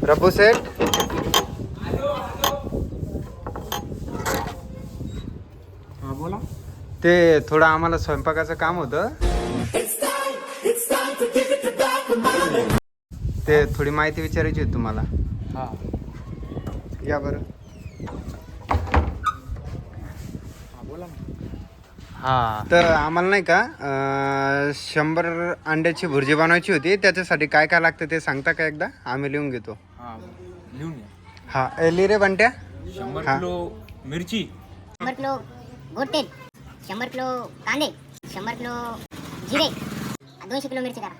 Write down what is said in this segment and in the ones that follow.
रबू सेठ. हा बोला. ते थोडं आम्हाला स्वयंपाकाचं काम होतं. ते थोडी माहिती विचारायची होती तुम्हाला. हा. या बरं. हा बोला ना. हा. तर आम्हाला नाही का अं, शंभर अंड्याची भुर्जी बनवायची होती. त्याच्यासाठी काय काय लागतं ते सांगता का एकदा? आम्ही लिहून घेतो. हा लिहून घ्या. हा ए, लिही रे बंट्या. शंभर हा. किलो मिरची. शंभर किलो गोड तेल शंभर किलो कांदे. शंभर किलो जिरे. दोनशे किलो मिरची करा.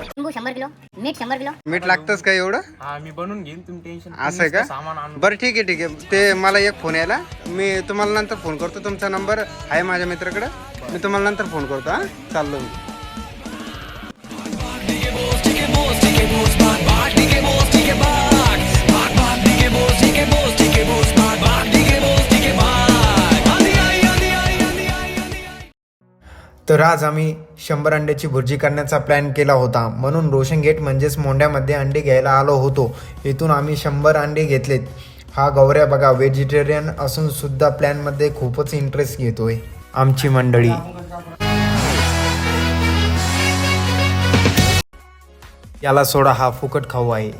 लिंबू शंभर किलो मीठ शंभर किलो. मीठ लागतंच का एवढं? हा मी बनवून घेईन तुम्ही टेन्शन असं आहे का? सामान आणून बरं ठीक आहे ठीक आहे. ते मला एक फोन यायला. मी तुम्हाला नंतर फोन करतो. तुमचा नंबर आहे माझ्या मित्राकडे. मी तुम्हाला नंतर फोन करतो हा. चाललो मी. तर आज आम्ही शंभर अंड्याची भुर्जी करण्याचा प्लॅन केला होता. म्हणून रोशन गेट म्हणजेच मोंड्यामध्ये अंडे घ्यायला आलो होतो. इथून आम्ही शंभर अंडे घेतलेत. हा गौऱ्या बघा व्हेजिटेरियन असून सुद्धा प्लॅनमध्ये खूपच इंटरेस्ट घेतोय. आमची मंडळी. याला सोडा हा फुकट खाऊ आहे.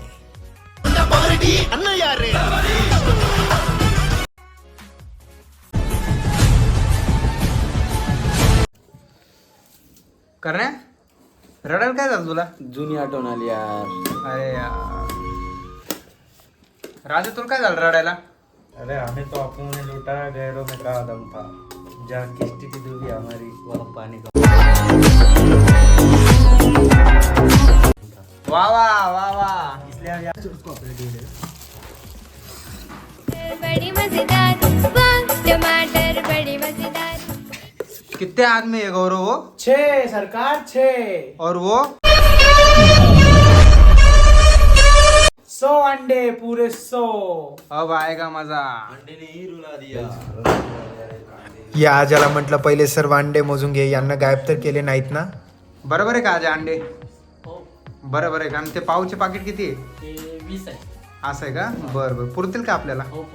करण्या? रडायला काय झालं तुला? जुनी आठवण आली यार. अरे यार. राजा तुला काय झालं रडायला? अरे हमें तो अपने लूटा गैरों में कहा दम था. जहाँ किस्ती की डूबी हमारी. वहाँ पानी का वा वा वा वा. बड़ी मजेदार वाह टमाटर बड़ी मजेदार। कितने आदमी है गौरव वो? छः सरकार छः। और वो? सौ अंडे पूरे सौ। अब आएगा मजा। या आजाला म्हटलं पहिले सर्व अंडे मोजून घे. यांना गायब तर केले नाहीत ना? बरोबर आहे का आजा अंडे? बरोबर आहे का? आणि ते पावचे पाकिट किती आहे? वीस आहे. असं आहे का? बरं बरं. पुरतील का आपल्याला? हो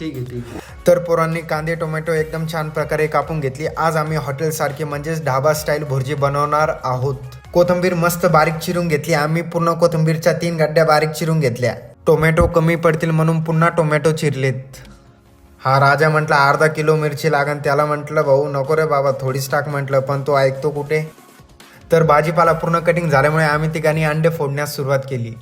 ठीक आहे ठीक आहे. तर पोरांनी कांदे टोमॅटो एकदम छान प्रकारे कापून घेतली. आज आम्ही हॉटेलसारखी म्हणजेच ढाबा स्टाईल भुर्जी बनवणार आहोत. कोथिंबीर मस्त बारीक चिरून घेतली. आम्ही पूर्ण कोथिंबीरच्या तीन गड्ड्या बारीक चिरून घेतल्या. टोमॅटो कमी पडतील म्हणून पुन्हा टोमॅटो चिरलेत. हा राजा म्हटला अर्धा किलो मिरची लागन त्याला म्हटलं भाऊ नको रे बाबा थोडीच टाक म्हटलं पण तो ऐकतो कुठे? तर भाजीपाला पूर्ण कटिंग झाल्यामुळे आम्ही तिघांनी अंडे फोडण्यास सुरुवात केली.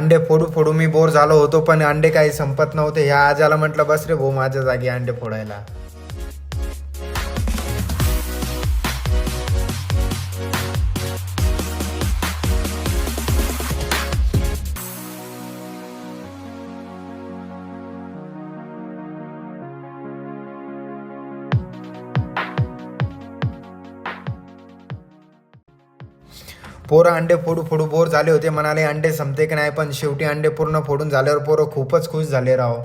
अंडे फोडू फोडू मी बोर झालो होतो पण अंडे काही संपत नव्हते. ह्या आजाला म्हटलं बस रे भाऊ माझ्या जागी अंडे फोडायला. पोरं अंडे फोडू फोडू बोर झाले होते म्हणाले अंडे संपते की नाही? पण शेवटी अंडे पूर्ण फोडून झाल्यावर पोरं खूपच खुश झाले राव.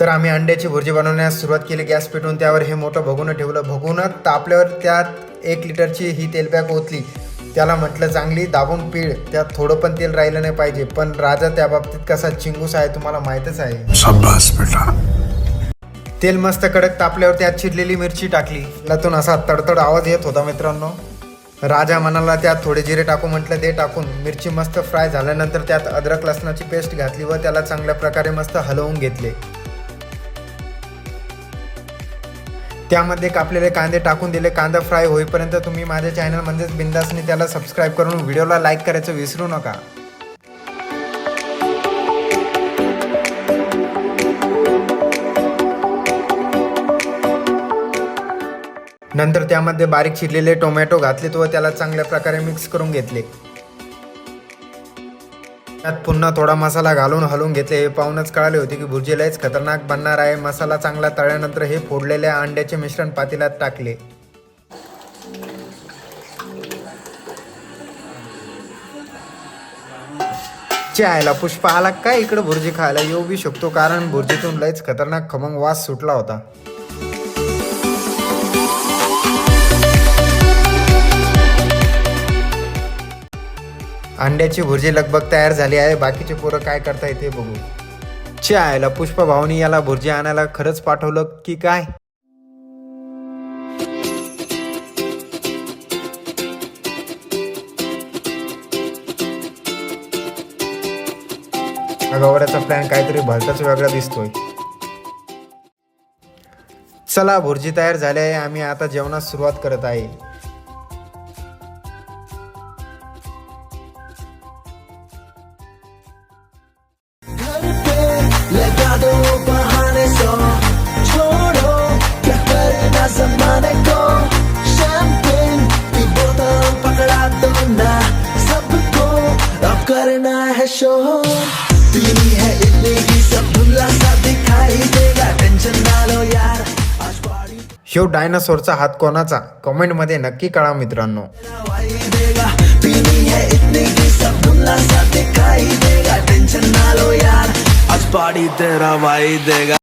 तर आम्ही अंड्याची भुर्जी बनवण्यास सुरुवात केली गॅस पेटवून त्यावर हे मोठं भगुनं ठेवलं. भगुनं तापल्यावर त्यात एक लिटरची ही तेलबॅग ओतली. त्याला म्हटलं चांगली दाबून पीळ त्यात थोडं पण तेल राहिलं नाही पाहिजे पण राजा त्या बाबतीत कसा चिंगूस आहे तुम्हाला माहीतच आहे. तेल मस्त कडक तापल्यावर त्यात चिरलेली मिरची टाकली. लतून असा तडतड आवाज येत होता मित्रांनो. राजा म्हणाला त्यात थोडे जिरे टाकू म्हटलं. ते टाकून. मिरची मस्त फ्राय झाल्यानंतर त्यात अद्रक लसणाची पेस्ट घातली व त्याला चांगल्या प्रकारे मस्त हलवून घेतले. त्यामध्ये कापलेले कांदे टाकून दिले. कांदा फ्राय होईपर्यंत तुम्ही माझ्या चॅनल म्हणजेच बिंदासने त्याला सबस्क्राईब करून व्हिडिओला लाईक करायचं विसरू नका. नंतर त्यामध्ये बारीक चिरलेले टोमॅटो घातलेत व त्याला चांगल्या प्रकारे मिक्स करून घेतले. त्यात पुन्हा थोडा मसाला घालून हलवून घेतले. हे पाहूनच कळाले होते की भुर्जी लयच खतरनाक बनणार आहे. मसाला चांगला तळल्यानंतर हे फोडलेल्या अंड्याचे मिश्रण पातेल्यात टाकले. चायला पुष्पा आला काय इकडे भुर्जी खायला? येऊ बी शकतो कारण भुर्जीतून लयच खतरनाक खमंग वास सुटला होता. अंड्याची भुर्जी लगभग तयार झाली आहे. बाकीचे पोरं काय करताय ते बघू. चायला पुष्पा भाऊनी याला भुर्जी आणायला खरंच पाठवलं की काय? गवड्याचा गवऱ्याचा प्लॅन काहीतरी भलताच वेगळा दिसतोय. चला भुर्जी तयार झाली आहे. आम्ही आता जेवणास सुरुवात करत आहे. करना है शो पीनी है इतनी की सब धुंधला सा दिखाई देगा टेंशन ना लो यार ह्यो डायनासोरचा हात कोणाचा? कमेंटमध्ये नक्की कळा मित्रांनो. देगा. पीनी है इतनी की सब धुंधला सा दिखाई देगा टेंशन ना लो यार आज पार्टी तेरा भाई देगा